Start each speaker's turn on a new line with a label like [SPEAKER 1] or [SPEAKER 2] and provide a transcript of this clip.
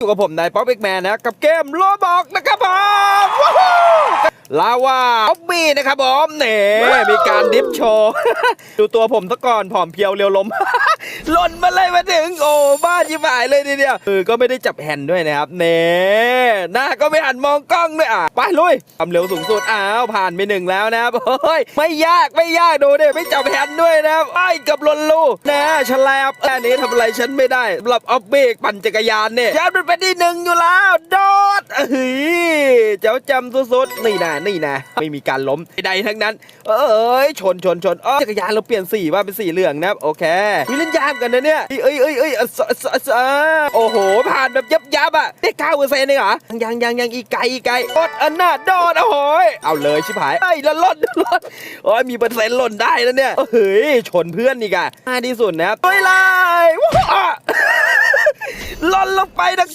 [SPEAKER 1] อยู่กับผมนายป๊อปเอกแมนนะกับเกมโลบอกนะครับผมลาวลาวาออบบี้นะครับผมเน่มีการดิฟโชว์ ดูตัวผมซะก่อนผอมเพียวเรียวลม หล่นมาเลยมาถึง โอ้บ้าจิบหายเลยทีเดียวมือก็ไม่ได้จับแฮนด์ด้วยนะครับเน่หน้าก็ไม่หันมองกล้องด้วยอะไปลุยความเร็วสูงสุดอ้าวผ่านไปหนึ่งแล้วนะครับเฮ้ยไม่ยากไม่ยากดูดิไม่จับแฮนด์ด้วยนะครับไอ้กับหลนลูแน่ฉลาบอันนี้ทำอะไรฉันไม่ได้สำหรับออบบี้ปั่นจักรยานเนี่ยยันมันเป็นที่หนึ่งอยู่แล้วโดดเฮ้ย เจ้าจำสุดๆนี่นะนี่นะไม่มีการล้มใดๆทั้งนั้น เอ้ยชนชนชนอ๋อจักรยานเราเปลี่ยนสีว่าเป็นสีเหลืองนะครับโอเควิเล่นยามกันนะเนี่ยเอ้ยเอ้ยเอ้ยโอ้โห ผ่านแบบยับยับอะได้เก้าเปอร์เซ็นต์เองเหรอยังยังยังอีกไกลอีกไกลอดอันน่าโดดโอ้โหยเอาเลยชิบหายเอ้ยแล้วล่นล่นโอ้ยมีเปอร์เซ็นต์หล่นได้แล้วเนี่ยเฮ้ยชนเพื่อนอีกอะง่ายที่สุดนะครับด้วยเลยว้าวล่นลงไปดัง